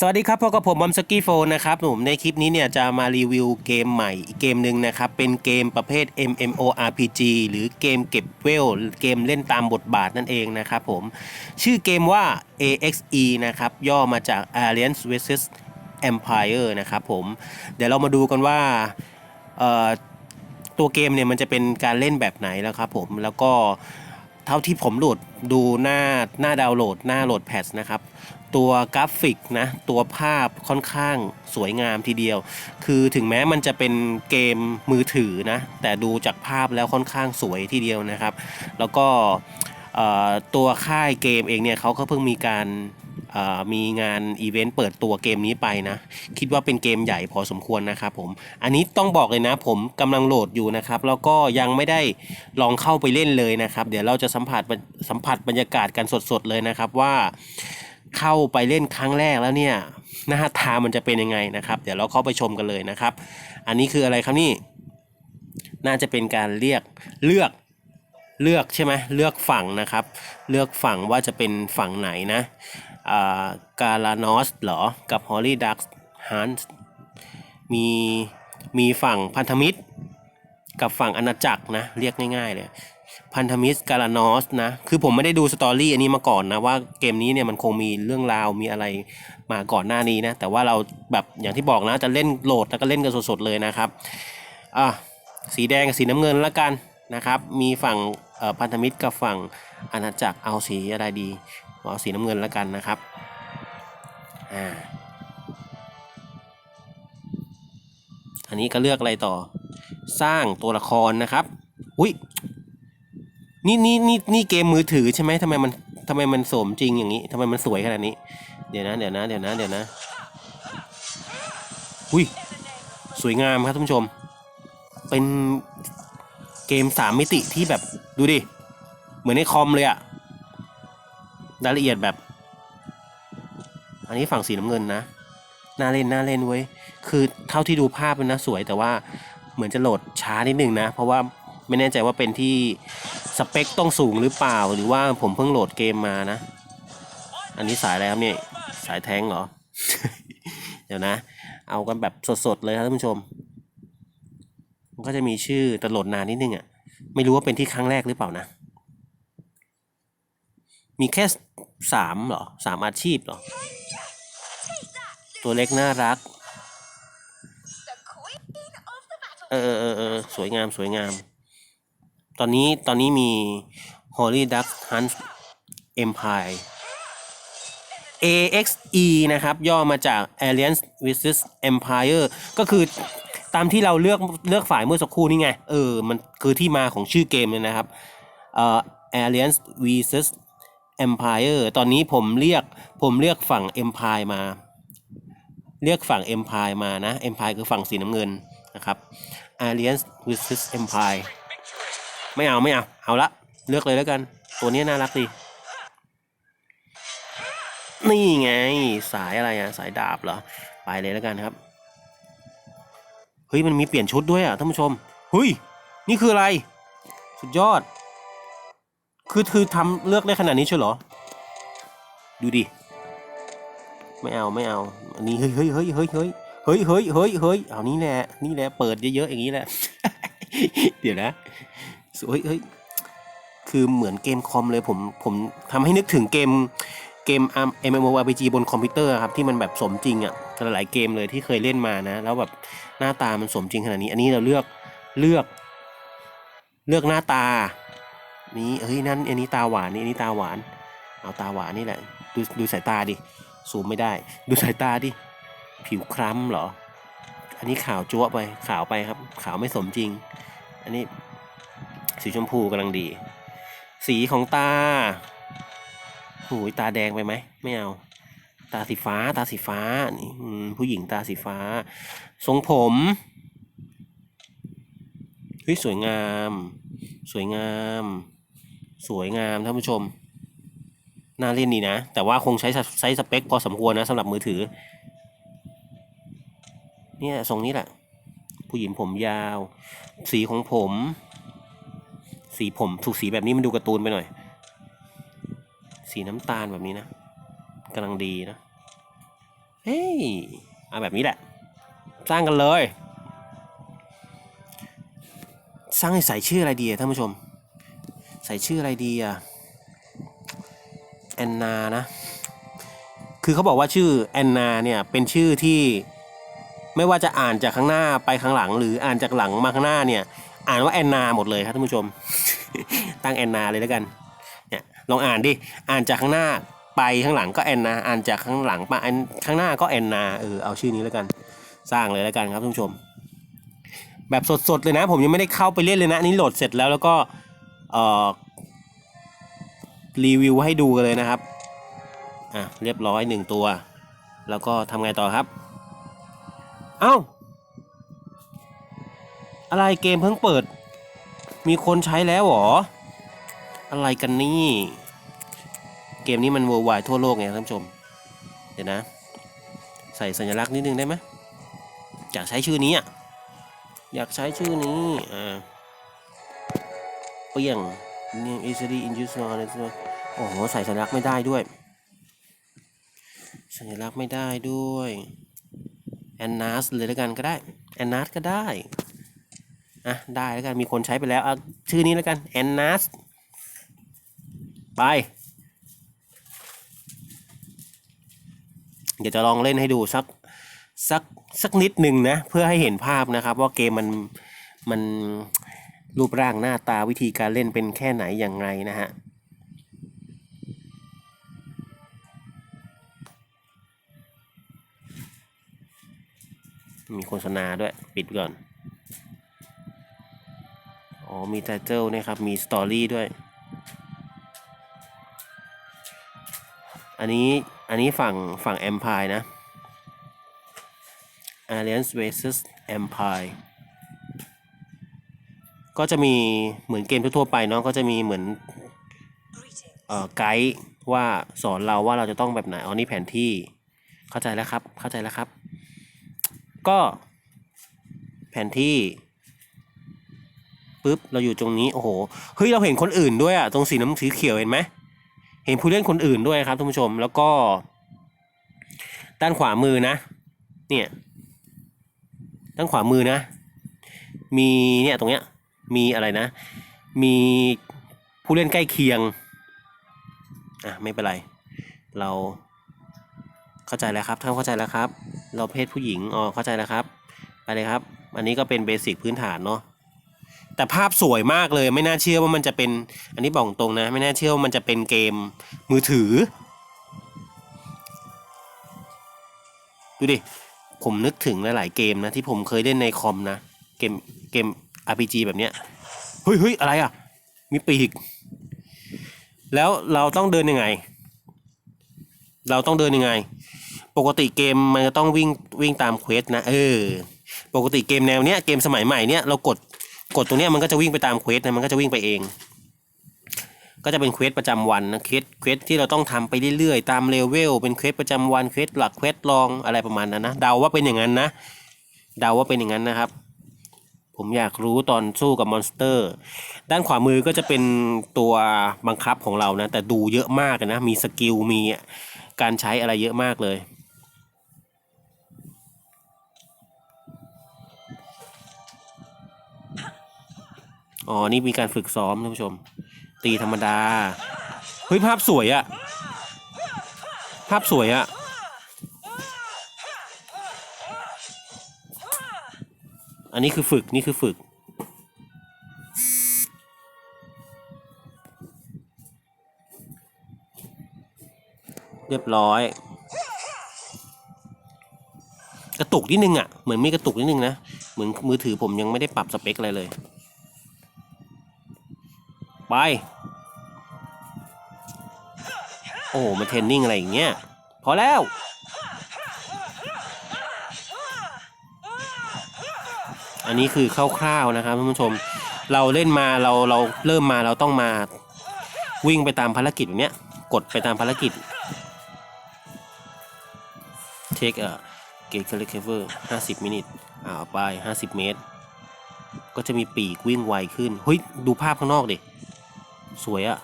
สวัสดีครับพบกับผมบอมสกี้โฟนนะครับผมในคลิปนี้เนี่ยจะมารีวิวเกมใหม่อีกเกมหนึ่งนะครับ เป็นเกมประเภท MMORPG หรือเกมเก็บเวล เกมเล่นตามบทบาทนั่นเองนะครับผม ชื่อเกมว่า AXE นะครับ ย่อมาจาก Alliance vs Empire นะครับผม เดี๋ยวเรามาดูกันว่าตัวเกมเนี่ยมันจะเป็นการเล่นแบบไหนแล้วครับผมแล้วก็เท่าที่ผมโหลดดูหน้าหน้าดาวน์โหลดหน้าโหลดแพทนะครับ ตัวกราฟิกนะตัวภาพค่อนข้างสวยงามทีเดียว คือถึงแม้มันจะเป็นเกมมือถือนะแต่ดูจากภาพแล้วค่อนข้างสวยทีเดียวนะครับ แล้วก็ตัวค่ายเกมเองเนี่ยเขาก็เพิ่งมีการมีงานอีเวนต์เปิดตัวเกมนี้ไปนะ คิดว่าเป็นเกมใหญ่พอสมควรนะครับผม อันนี้ต้องบอกเลยนะผมกำลังโหลดอยู่นะครับ แล้วก็ยังไม่ได้ลองเข้าไปเล่นเลยนะครับ เดี๋ยวเราจะสัมผัสสัมผัสบรรยากาศกันสดๆเลยนะครับว่า เข้าไปเล่นครั้งแรกแล้วเนี่ยหน้าตามันจะเป็นยังไงนะครับ เดี๋ยวเราเข้าไปชมกันเลยนะครับ อันนี้คืออะไรครับนี่ น่าจะเป็นการเรียกเลือกเลือกใช่ไหมเลือกฝั่งนะครับ เลือกฝั่งว่าจะเป็นฝั่งไหนนะกาลานอสเหรอ กับฮอลลี่ดักฮันส์มีมีฝั่งพันธมิตร กับฝั่งอาณาจักรนะ เรียกง่ายๆเลย พันธมิตรกาลานอสนะ คือผมไม่ได้ดูสตอรี่อันนี้มาก่อนนะ ว่าเกมนี้เนี่ยมันคงมีเรื่องราวมีอะไรมาก่อนหน้านี้นะ แต่ว่าเราแบบอย่างที่บอกนะจะเล่นโหลดแล้วก็เล่นกันสดๆเลยนะครับอะสีแดงกับสีน้ำเงินล้วกันนะครับ มีฝั่งพันธมิตรกับฝั่งอาณาจักรเอาสีอะไรดีเอาสีน้ำเงินล้วกันนะครับอ่าอันนี้ก็เลือกอะไรต่อ สร้างตัวละครนะครับ อุ้ย นี่นี่นี่นี่เกมมือถือใช่ไหมทำไมมันทำไมมันสมจริงอย่างนี้ทำไมมันสวยขนาดนี้ เดี๋ยวนะเดี๋ยวนะเดี๋ยวนะเดี๋ยวนะอุ้ยสวยงามครับท่านผู้ชม เป็นเกมสามมิติที่แบบดูดิ เหมือนในคอมเลยอะรายละเอียดแบบ อันนี้ฝั่งสีน้ำเงินนะน่าเล่นน่าเล่นเว้ย คือเท่าที่ดูภาพมันนะสวยแต่ว่าเหมือนจะโหลดช้านิดนึงนะ เพราะว่า ไม่แน่ใจว่าเป็นที่สเปคต้องสูงหรือเปล่าหรือว่าผมเพิ่งโหลดเกมมานะ อันนี้สายอะไรครับเนี่ยสายแทงเหรอ เดี๋ยวนะ เอากันแบบสดๆเลยครับท่านผู้ชม มันก็จะมีชื่อแต่โหลดนานนิดนึงอะ ไม่รู้ว่าเป็นที่ครั้งแรกหรือเปล่านะ มีแค่สามเหรอสามอาชีพเหรอ ตัวเล็กน่ารัก เออเออเออสวยงามสวยงาม ตอนนี้ตอนนี้มี Holy Duck Hunt Empire AXE นะครับ ย่อมาจาก Alliance vs Empire ก็คือตามที่เราเลือกเลือกฝ่ายเมื่อสักครู่นี่ไง เออ มันคือที่มาของชื่อเกมเลยนะครับเอ่อ Alliance vs Empire ตอนนี้ผมเรียกผมเรียกฝั่ง Empire มาเรียกฝั่ง Empire มานะ Empire คือฝั่งสีน้ำเงินนะครับ Alliance vs Empire ไม่เอาไม่เอา เอาละ เลือกเลยแล้วกัน ตัวนี้น่ารักดี นี่ไง สายอะไรอะสายดาบเหรอ ไปเลยแล้วกันครับ เฮ้ย มันมีเปลี่ยนชุดด้วยอะท่านผู้ชม เฮ้ย นี่คืออะไร สุดยอด คือคือทำเลือกได้ขนาดนี้ใช่เหรอ ดูดิ ไม่เอาไม่เอา อันนี้เฮ้ยเฮ้ยเฮ้ยเฮ้ยเฮ้ยเฮ้ยเฮ้ยเฮ้ยเฮ้ยเอานี่แหละ นี่แหละ เปิดเยอะๆอย่างนี้แหละ เดี๋ยวนะ สวยเฮ้ยคือเหมือนเกมคอมเลยผมผมทำให้นึกถึงเกมเกม MMORPG บนคอมพิวเตอร์ครับที่มันแบบสมจริงอะ่ะหลายๆเกมเลยที่เคยเล่นมานะ แล้วแบบหน้าตามันสมจริงขนาดนี้ อันนี้เราเลือกเลือก เลือกหน้าตา นี่เฮ้ยนั่นอันนี้ตาหวานนี่อันนี้ตาหวาน เอาตาหวานนี่แหละ ดูดูสายตาดิซูมไม่ได้ ดูสายตาดิผิวคล้ำเหรอ อันนี้ขาวจั๊วไปขาวไปครับ ขาวไม่สมจริง อันนี้ สีชมพูกำลังดี สีของตาหูยตาแดงไปไหมไม่เอา ตาสีฟ้า ตาสีฟ้านี่ผู้หญิงตาสีฟ้า ทรงผมเฮ้ยสวยงาม สวยงาม สวยงามท่านผู้ชม น่าเล่นดีนะ แต่ว่าคงใช้ไซส์สเปคพอสมควรนะสำหรับมือถือ เนี่ยทรงนี้แหละ ผู้หญิงผมยาว สีของผม สีผมถูกสีแบบนี้มันดูการ์ตูนไปหน่อย สีน้ำตาลแบบนี้นะกำลังดีนะ เฮ้ยเอาแบบนี้แหละ สร้างกันเลย สร้างให้ใส่ชื่ออะไรดีท่านผู้ชม ใส่ชื่ออะไรดีอะแอนนานะ คือเขาบอกว่าชื่อแอนนาเนี่ยเป็นชื่อที่ไม่ว่าจะอ่านจากข้างหน้าไปข้างหลัง หรืออ่านจากหลังมาข้างหน้าเนี่ย อ่านว่าแอนนาหมดเลยครับท่านผู้ชม ตั้งแอนนาเลยแล้วกันเนี่ยลองอ่านดิอ่านจากข้างหน้าไปข้างหลังก็แอนนาอ่านจากข้างหลังมาอันข้างหน้าก็แอนนาเออเอาชื่อนี้แล้วกัน สร้างเลยแล้วกันครับท่านผู้ชม แบบสดๆเลยนะ ผมยังไม่ได้เข้าไปเล่นเลยนะอันนี่โหลดเสร็จแล้วแล้วก็เอ่อรีวิวให้ดูกันเลยนะครับอะเรียบร้อยหนึ่งตัว แล้วก็ทำไงต่อครับ เอ้า อะไรเกมเพิ่งเปิด มีคนใช้แล้วหรอ อะไรกันนี่ เกมนี้มัน worldwide ทั่วโลกไงท่านผู้ชม เดี๋ยวนะ ใส่สัญลักษณ์นิดนึงได้ไหมอยากใช้ชื่อนี้อะ อยากใช้ชื่อนี้ อ่า เปรี้ยงเนี่ย easily in use โอ้โห ใส่สัญลักษณ์ไม่ได้ด้วย สัญลักษณ์ไม่ได้ด้วยแอนนัสเลยแล้วกันก็ได้แอนนัสก็ได้ อะได้แล้วกันมีคนใช้ไปแล้วชื่อนี้แล้วกันแอนนัสไป เดี๋ยวจะลองเล่นให้ดูสักสักสักนิดหนึ่งนะ เพื่อให้เห็นภาพนะครับว่าเกมมันมันรูปร่างหน้าตาวิธีการเล่นเป็นแค่ไหนอย่างไรนะฮะมีโฆษณาด้วย ปิดก่อน อ๋อ มีไทเทิลนะครับ มีสตอรี่ด้วย อันนี้ อันนี้ฝั่งฝั่ง Empire นะ Alliance vs Empire ก็จะมีเหมือนเกมทั่วไปเนาะ ก็จะมีเหมือนเอ่อไกด์ว่าสอนเราว่าเราจะต้องแบบไหนอ๋อนี่แผนที่ เข้าใจแล้วครับ เข้าใจแล้วครับ ก็แผนที่ ปุ๊บเราอยู่ตรงนี้โอ้โหเฮ้ยเราเห็นคนอื่นด้วยอะตรงสีน้ำสีเขียวเห็นไหมเห็นผู้เล่นคนอื่นด้วยครับท่านผู้ชมแล้วก็ ด้านขวามือนะ เนี่ยด้านขวามือนะ มีเนี่ยตรงเนี้ยมีอะไรนะ มีผู้เล่นใกล้เคียงอะไม่เป็นไร เราเข้าใจแล้วครับท่านเข้าใจแล้วครับ เราเพศผู้หญิงอ๋อเข้าใจแล้วครับไปเลยครับ อันนี้ก็เป็นเบสิกพื้นฐานเนาะ แต่ภาพสวยมากเลย ไม่น่าเชื่อว่ามันจะเป็น อันนี้บอกตรงนะ ไม่น่าเชื่อว่ามันจะเป็นเกมมือถือ ดูดิ ผมนึกถึงหลาย ๆ เกมนะ ที่ผมเคยเล่นในคอมนะ เกมเกม RPG แบบเนี้ยเฮ้ยเฮ้ยอะไรอะ มีปีก แล้วเราต้องเดินยังไง เราต้องเดินยังไง ปกติเกมมันจะต้องวิ่งวิ่งตามเควสนะ เออ ปกติเกมแนวเนี้ยเกมสมัยใหม่เนี้ยเรากด กดตรงนี้มันก็จะวิ่งไปตามเควสนะมันก็จะวิ่งไปเอง ก็จะเป็นเควสประจำวันนะเควสเควสที่เราต้องทำไปเรื่อยๆ ตามเลเวลเป็นเควสประจำวันเควสหลักเควสรองอะไรประมาณนั้นนะเดาว่าเป็นอย่างนั้นนะเดาว่าเป็นอย่างนั้นนะครับ ผมอยากรู้ตอนสู้กับมอนสเตอร์ ด้านขวามือก็จะเป็นตัวบังคับของเรานะแต่ดูเยอะมากนะมีสกิลมีการใช้อะไรเยอะมากเลย อ๋อ นี่มีการฝึกซ้อมท่านผู้ชม ตีธรรมดา เฮ้ย ภาพสวยอะภาพสวยอะอันนี้คือฝึก นี่คือฝึก เรียบร้อย กระตุกนิดนึงอะเหมือนมีกระตุกนิดนึงนะ เหมือนมือถือผมยังไม่ได้ปรับสเปคอะไรเลย ไป โอ้โหมันเทรนนิ่งอะไรอย่างเงี้ย พอแล้ว อันนี้คือคร่าวๆนะครับท่านผู้ชม เราเล่นมาเราเราเริ่มมาเราต้องมาวิ่งไปตามภารกิจเนี้ย กดไปตามภารกิจเทคเอ่อเกตเคลเคเวอร์ห้าสิบมินิทอ่าเอาไปห้าสิบเมตร ก็จะมีปีกวิ่งไวขึ้น เฮ้ย ดูภาพข้างนอกดิ สวยอะ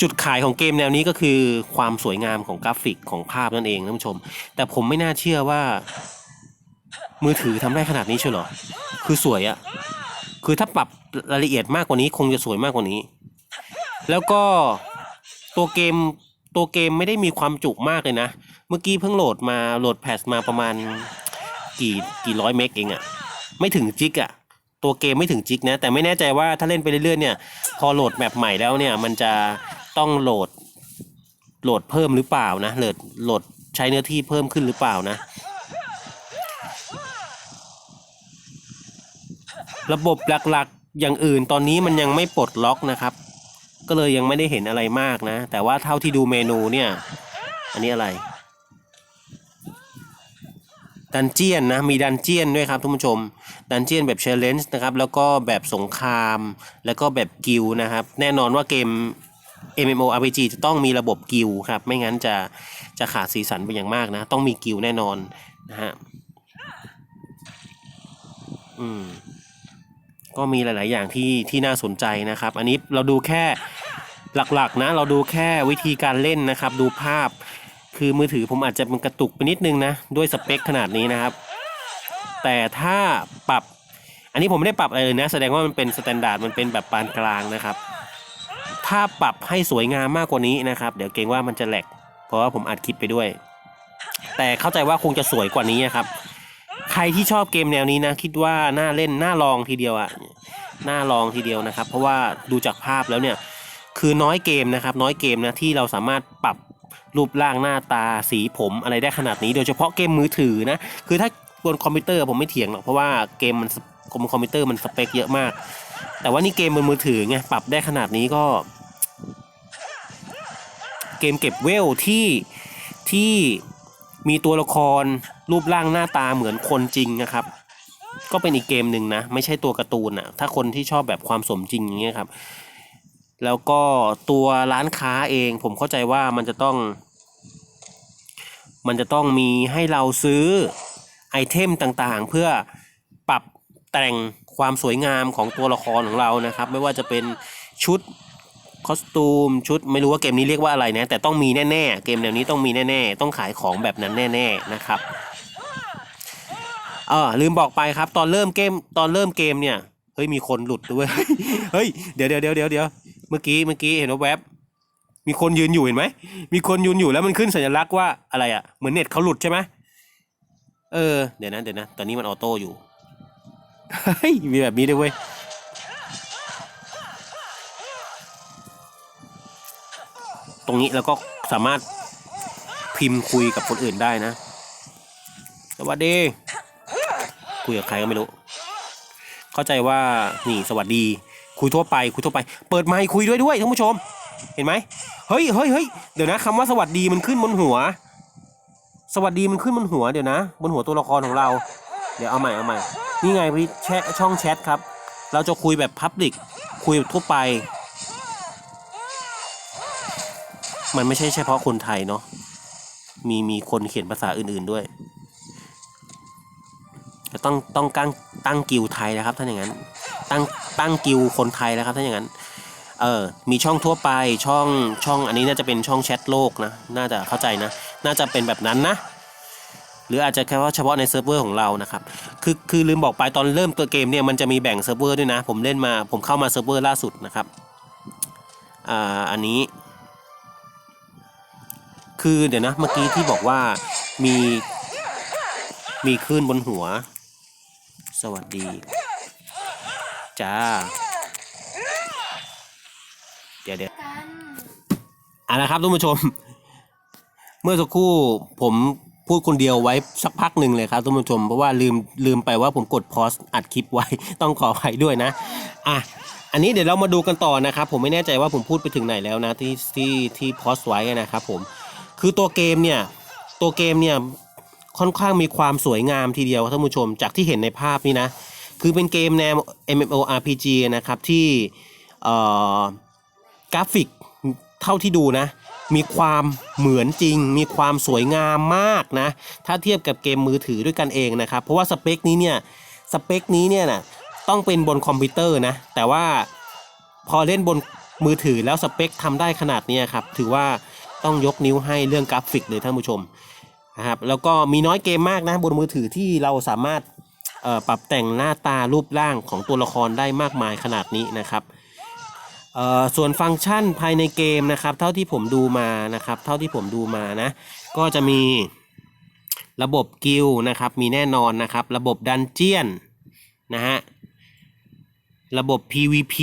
จุดขายของเกมแนวนี้ก็คือความสวยงามของกราฟิกของภาพนั่นเองท่านผู้ชม แต่ผมไม่น่าเชื่อว่า มือถือทำได้ขนาดนี้เชียวเหรอ คือสวยอะคือถ้าปรับรายละเอียดมากกว่านี้คงจะสวยมากกว่านี้ แล้วก็ตัวเกมตัวเกมไม่ได้มีความจุมากเลยนะ เมื่อกี้เพิ่งโหลดมาโหลดแพทมาประมาณกี่กี่ร้อยเมกเองอะไม่ถึงจิกอะ ตัวเกมไม่ถึงจิกนะ แต่ไม่แน่ใจว่าถ้าเล่นไปเรื่อยๆเนี่ยพอโหลดแมปใหม่แล้วเนี่ยมันจะต้องโหลดโหลดเพิ่มหรือเปล่านะโหลดโหลดใช้เนื้อที่เพิ่มขึ้นหรือเปล่านะ ระบบหลักๆอย่างอื่นตอนนี้มันยังไม่ปลดล็อกนะครับ ก็เลยยังไม่ได้เห็นอะไรมากนะ แต่ว่าเท่าที่ดูเมนูเนี่ย อันนี้อะไร ดันเจียนนะมีดันเจียนด้วยครับทุกผู้ชม ดันเจียนแบบเชลเลนจ์นะครับแล้วก็แบบสงคราม แล้วก็แบบกิลนะครับ แน่นอนว่าเกม MMORPG จะต้องมีระบบกิลครับ ไม่งั้นจะจะขาดสีสันไปอย่างมากนะ ต้องมีกิลแน่นอนนะฮะอืมก็มีหลาย ๆ อย่างที่ที่น่าสนใจนะครับ อันนี้เราดูแค่หลัก ๆ นะ เราดูแค่วิธีการเล่นนะครับ ดูภาพ คือมือถือผมอาจจะมันกระตุกไปนิดนึงนะ ด้วยสเปคขนาดนี้นะครับ แต่ถ้าปรับ อันนี้ผมไม่ได้ปรับอะไรเลยนะ แสดงว่ามันเป็นสแตนดาร์ดมันเป็นแบบปานกลางนะครับ ถ้าปรับให้สวยงามมากกว่านี้นะครับ เดี๋ยวเกรงว่ามันจะแหลก เพราะว่าผมอัดคลิปไปด้วย แต่เข้าใจว่าคงจะสวยกว่านี้นะครับ ใครที่ชอบเกมแนวนี้นะ คิดว่าน่าเล่นน่าลองทีเดียวอะน่าลองทีเดียวนะครับ เพราะว่าดูจากภาพแล้วเนี่ยคือน้อยเกมนะครับน้อยเกมนะที่เราสามารถปรับ รูปร่างหน้าตาสีผมอะไรได้ขนาดนี้ โดยเฉพาะเกมมือถือนะ คือถ้าบนคอมพิวเตอร์ผมไม่เถียงหรอกเพราะว่าเกมมันคอมคอมพิวเตอร์มันสเปคเยอะมาก แต่ว่านี่เกมบนมือถือไงปรับได้ขนาดนี้ก็ เกมเก็บเวลที่ที่มีตัวละครรูปร่างหน้าตาเหมือนคนจริงนะครับ ก็เป็นอีกเกมหนึ่งนะ ไม่ใช่ตัวการ์ตูนอะถ้าคนที่ชอบแบบความสมจริงอย่างเงี้ยครับ แล้วก็ตัวร้านค้าเองผมเข้าใจว่ามันจะต้อง มันจะต้องมีให้เราซื้อไอเทมต่างๆ เพื่อปรับแต่งความสวยงามของตัวละครของเรานะครับ ไม่ว่าจะเป็นชุดคอสตูมชุดไม่รู้ว่าเกมนี้เรียกว่าอะไรนะ แต่ต้องมีแน่ๆ เกมแนวนี้ต้องมีแน่ๆ ต้องขายของแบบนั้นแน่ๆนะครับเออลืมบอกไปครับ ตอนเริ่มเกมตอนเริ่มเกมเนี่ยเฮ้ยมีคนหลุดด้วยเฮ้ยเดี๋ยวเดี๋ยวเดี๋ยวเดี๋ยว มื่อกี้เมื่อกี้เห็นว่าแวบมีคนยืนอยู่เห็นไหมมีคนยืนอยู่แล้วมันขึ้นสัญลักษณ์ว่าอะไรอะ่ะเหมือนเน็ตเขาหลุดใช่ไหมเออเดี๋ยวนะเดี๋ยวนะตอนนี้มันออโต้อยู่เฮ้ยมีแบบนี้ด้วยเว้ยตรงนี้แล้วก็สามารถพิมพ์คุยกับคนอื่นได้นะสวัสดี คุยกับใครก็ไม่รู้ เข้าใจว่านี่สวัสดี คุยทั่วไปคุยทั่วไป เปิดไมค์คุยด้วยด้วยท่านผู้ชม เห็นไหมเฮ้ยเฮ้ยเฮ้ยเดี๋ยวนะคำว่าสวัสดีมันขึ้นบนหัว สวัสดีมันขึ้นบนหัวเดี๋ยวนะ บนหัวตัวละครของเรา เดี๋ยวเอาใหม่เอาใหม่นี่ไงพี่แชช่องแชทครับ เราจะคุยแบบพับลิกคุยแบบทั่วไป มันไม่ใช่เฉพาะคนไทยเนาะมีมีคนเขียนภาษาอื่นๆด้วย จะต้องต้องตั้งตั้งกิลด์ไทยนะครับถ้าอย่างนั้น ตั้งตั้งกิลด์คนไทยนะครับถ้าอย่างนั้นเออมีช่องทั่วไปช่องช่องอันนี้น่าจะเป็นช่องแชทโลกนะน่าจะเข้าใจนะ น่าจะเป็นแบบนั้นนะหรืออาจจะแค่ว่าเฉพาะในเซิร์ฟเวอร์ของเรานะครับ คือคือลืมบอกไปตอนเริ่มตัวเกมเนี่ยมันจะมีแบ่งเซิร์ฟเวอร์ด้วยนะ ผมเล่นมาผมเข้ามาเซิร์ฟเวอร์ล่าสุดนะครับอ่าอันนี้ คือเดี๋ยวนะเมื่อกี้ที่บอกว่ามีมีคลื่นบนหัว สวัสดี จ้า เดี๋ยวเดี๋ยวอะนะครับท่านผู้ชม เมื่อสักครู่ผมพูดคนเดียวไว้สักพักหนึ่งเลยครับท่านผู้ชมเพราะว่าลืมลืมไปว่าผมกดพอสอัดคลิปไว้ต้องขออภัยด้วยนะอะอันนี้เดี๋ยวเรามาดูกันต่อนะครับผมไม่แน่ใจว่าผมพูดไปถึงไหนแล้วนะที่ที่ที่พอสไว้นะครับผมคือตัวเกมเนี่ยตัวเกมเนี่ยค่อนข้างมีความสวยงามทีเดียวท่านผู้ชมจากที่เห็นในภาพนี่นะ คือเป็นเกมแนว MMORPG นะครับที่กราฟิกเท่าที่ดูนะ มีความเหมือนจริง มีความสวยงามมากนะ ถ้าเทียบกับเกมมือถือด้วยกันเองนะครับ เพราะว่าสเปคนี้เนี่ยสเปคนี้เนี่ยนะต้องเป็นบนคอมพิวเตอร์นะ แต่ว่าพอเล่นบนมือถือแล้วสเปคทำได้ขนาดนี้ครับ ถือว่าต้องยกนิ้วให้เรื่องกราฟิกเลยท่านผู้ชมนะครับแล้วก็มีน้อยเกมมากนะบนมือถือที่เราสามารถ ปรับแต่งหน้าตารูปร่างของตัวละครได้มากมายขนาดนี้นะครับส่วนฟังก์ชันภายในเกมนะครับเท่าที่ผมดูมานะครับเท่าที่ผมดูมานะก็จะมีระบบกิลนะครับมีแน่นอนนะครับระบบดันเจียนนะฮะระบบ PVP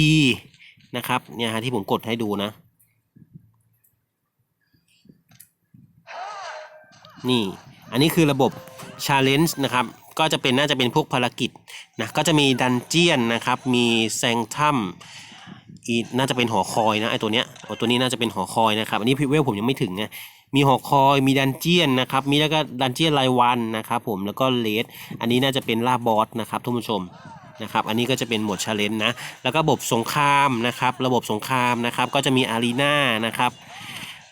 นะครับเนี่ยฮะที่ผมกดให้ดูนะนี่อันนี้คือระบบ Challenge นะครับ ก็จะเป็นน่าจะเป็นพวกภารกิจนะก็จะมีดันเจียนนะครับ มีแซงทัมอีน่าจะเป็นหอคอยนะไอตัวเนี้ยโอ้ตัวนี้น่าจะเป็นหอคอยนะครับ อันนี้พิเวลผมยังไม่ถึงไงมีหอคอยมีดันเจียนนะครับมีแล้วก็ดันเจียนรายวันนะครับผมแล้วก็เลดอันนี้น่าจะเป็นล่าบอสนะครับท่านผู้ชมนะครับอันนี้ก็จะเป็นโหมดชาเลนจ์นะแล้วก็ระบบสงครามนะครับระบบสงครามนะครับก็จะมีอารีนานะครับ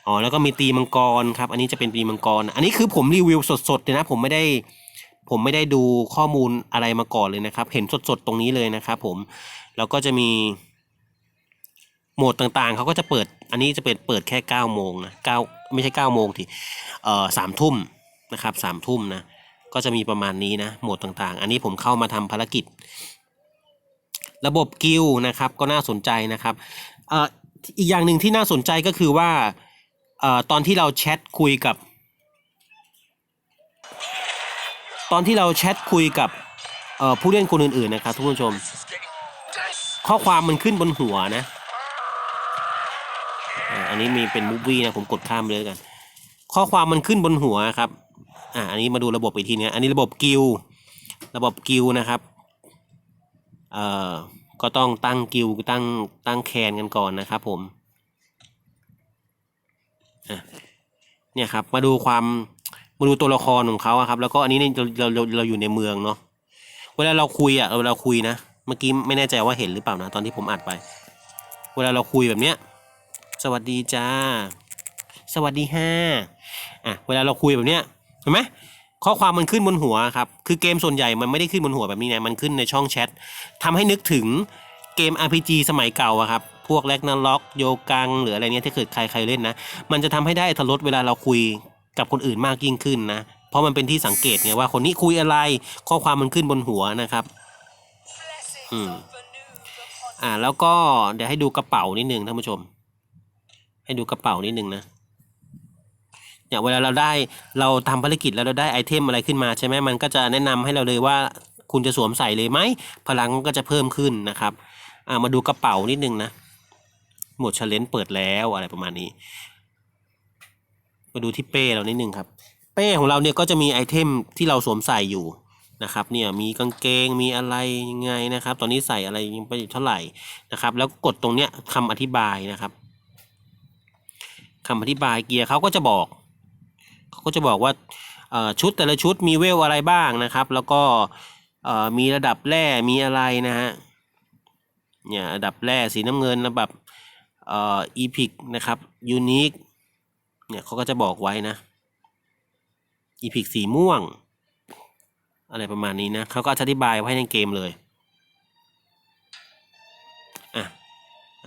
อ๋อแล้วก็มีตีมังกรครับอันนี้จะเป็นตีมังกร อันนี้คือผมรีวิวสดๆเลยนะผมไม่ได้ ผมไม่ได้ดูข้อมูลอะไรมาก่อนเลยนะครับ เห็นสดๆตรงนี้เลยนะครับผม แล้วก็จะมีโหมดต่างๆ เขาก็จะเปิด อันนี้จะเป็นเปิดแค่9โมงนะ9ไม่ใช่9โมงทีเอ่อสามทุ่มนะครับสามทุ่มนะ ก็จะมีประมาณนี้นะ โหมดต่างๆ อันนี้ผมเข้ามาทำภารกิจ ระบบกิลนะครับ ก็น่าสนใจนะครับเอ่ออีกอย่างหนึ่งที่น่าสนใจก็คือว่าเอ่อตอนที่เราแชทคุยกับ ตอนที่เราแชทคุยกับผู้เล่นคนอื่นๆนะครับทุกผู้ชม ข้อความมันขึ้นบนหัวนะ อันนี้มีเป็นมูฟวี่นะผมกดข้ามเลยกัน ข้อความมันขึ้นบนหัวครับอ่าอันนี้มาดูระบบอีกทีนึงอันนี้ระบบกิลระบบกิลนะครับเอ่อก็ต้องตั้งกิลตั้งตั้งแคนกันก่อนนะครับผมอะเนี่ยครับมาดูความ มาดูตัวละครของเขาอะครับ แล้วก็อันนี้เนี่ยเราเราเราอยู่ในเมืองเนาะเวลาเราคุยอะเวลาเราคุยนะเมื่อกี้ไม่แน่ใจว่าเห็นหรือเปล่านะตอนที่ผมอัดไป เวลาเราคุยแบบเนี้ยสวัสดีจ้า สวัสดีฮ่าอะเวลาเราคุยแบบเนี้ยเห็นไหมข้อความมันขึ้นบนหัวครับ คือเกมส่วนใหญ่มันไม่ได้ขึ้นบนหัวแบบนี้นะมันขึ้นในช่องแชททำให้นึกถึงเกม RPG สมัยเก่าอะครับ พวกแลกนาล็อกโยกังหรืออะไรเนี้ยที่เกิดใครใครเล่นนะ มันจะทำให้ได้อรรถรสเวลาเราคุย กับคนอื่นมากยิ่งขึ้นนะ เพราะมันเป็นที่สังเกตไงว่าคนนี้คุยอะไร ข้อความมันขึ้นบนหัวนะครับ อืม อ่า แล้วก็เดี๋ยวให้ดูกระเป๋านิดนึงท่านผู้ชม ให้ดูกระเป๋านิดนึงนะเนี่ยเวลาเราได้เราทำภารกิจแล้วเราได้ไอเทมอะไรขึ้นมาใช่ไหมมันก็จะแนะนำให้เราเลยว่าคุณจะสวมใส่เลยไหมพลังก็จะเพิ่มขึ้นนะครับ อ่ามาดูกระเป๋านิดนึงนะหมวดชาเลนเปิดแล้วอะไรประมาณนี้ มาดูที่เป้เรานิดนึงครับ เป้ของเราเนี่ยก็จะมีไอเทมที่เราสวมใส่อยู่นะครับเนี่ยมีกางเกงมีอะไรยังไงนะครับ ตอนนี้ใส่อะไรยังไปเท่าไหร่นะครับ แล้วกดตรงเนี้ยคำอธิบายนะครับคำอธิบายเกียร์เขาก็จะบอกเขาก็จะบอกว่าชุดแต่ละชุดมีเวลอะไรบ้างนะครับ แล้วก็มีระดับแร่มีอะไรนะฮะเนี่ยระดับแร่สีน้ำเงินระดับอีพิกนะครับยูนิค เนี่ยเขาก็จะบอกไว้นะอีพิกสีม่วง อะไรประมาณนี้นะเขาก็อธิบายไว้ในเกมเลยอะ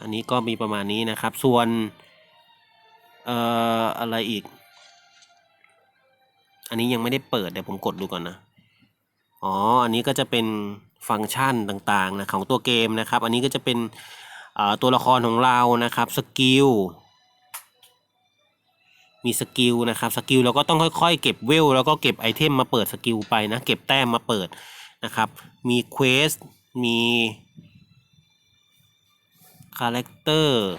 อันนี้ก็มีประมาณนี้นะครับ ส่วนเอ่ออะไรอีก อันนี้ยังไม่ได้เปิดเดี๋ยวผมกดดูก่อนนะอ๋ออันนี้ก็จะเป็นฟังก์ชันต่างๆนะของตัวเกมนะครับ อันนี้ก็จะเป็นตัวละครของเรานะครับสกิล มีสกิลนะครับสกิลเราก็ต้องค่อยๆ เก็บเวลแล้วก็เก็บไอเทมมาเปิดสกิลไปนะเก็บแต้มมาเปิดนะครับ มีเควสมีคาแรคเตอร์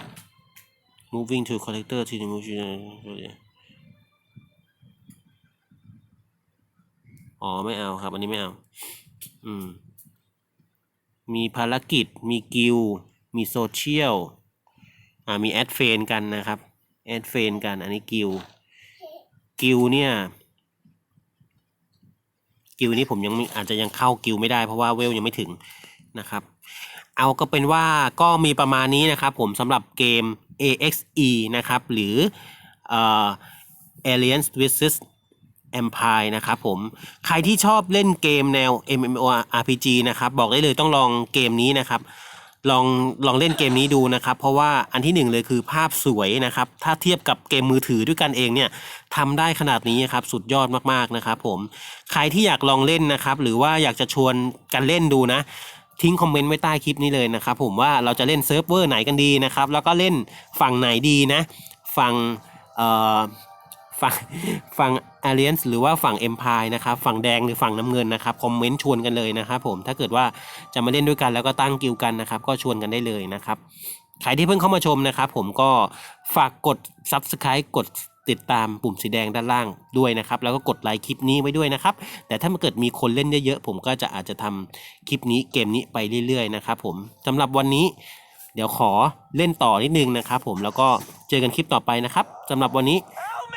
moving to character to the movie อ๋อไม่เอาครับ อันนี้ไม่เอา อืม มีภารกิจ มีกิล มีโซเชียล อ่า มีแอดเฟนกันนะครับ แอดเฟนกันอันนี้กิลกิลเนี่ยกิลนี้ผมยังอาจจะยังเข้ากิลไม่ได้เพราะว่าเวลยังไม่ถึงนะครับ เอาก็เป็นว่าก็มีประมาณนี้นะครับผมสำหรับเกม AXE นะครับ หรือเอ่อ Alien vs Empire นะครับผม ใครที่ชอบเล่นเกมแนว MMORPG นะครับ บอกได้เลยต้องลองเกมนี้นะครับ ลองลองเล่นเกมนี้ดูนะครับ เพราะว่าอันที่หนึ่งเลยคือภาพสวยนะครับ ถ้าเทียบกับเกมมือถือด้วยกันเองเนี่ยทำได้ขนาดนี้ครับสุดยอดมากๆนะครับผมใครที่อยากลองเล่นนะครับ หรือว่าอยากจะชวนกันเล่นดูนะทิ้งคอมเมนต์ไว้ใต้คลิปนี้เลยนะครับผมว่าเราจะเล่นเซิร์ฟเวอร์ไหนกันดีนะครับ แล้วก็เล่นฝั่งไหนดีนะ ฝั่งเอ่อ ฝั่งฝั่ง Alliance หรือว่าฝั่ง Empire นะครับฝั่งแดงหรือฝั่งน้ำเงินนะครับคอมเมนต์ชวนกันเลยนะครับผมถ้าเกิดว่าจะมาเล่นด้วยกันแล้วก็ตั้งกิลกันนะครับก็ชวนกันได้เลยนะครับใครที่เพิ่งเข้ามาชมนะครับผมก็ฝากกด Subscribe กดติดตามปุ่มสีแดงด้านล่างด้วยนะครับ แล้วก็กดไลค์คลิปนี้ไว้ด้วยนะครับ แต่ถ้ามันเกิดมีคนเล่นเยอะๆผมก็จะอาจจะทำคลิปนี้เกมนี้ไปเรื่อยๆนะครับผมสำหรับวันนี้ เดี๋ยวขอเล่นต่อนิดนึงนะครับผมแล้วก็เจอกันคลิปต่อไปนะครับสำหรับวันนี้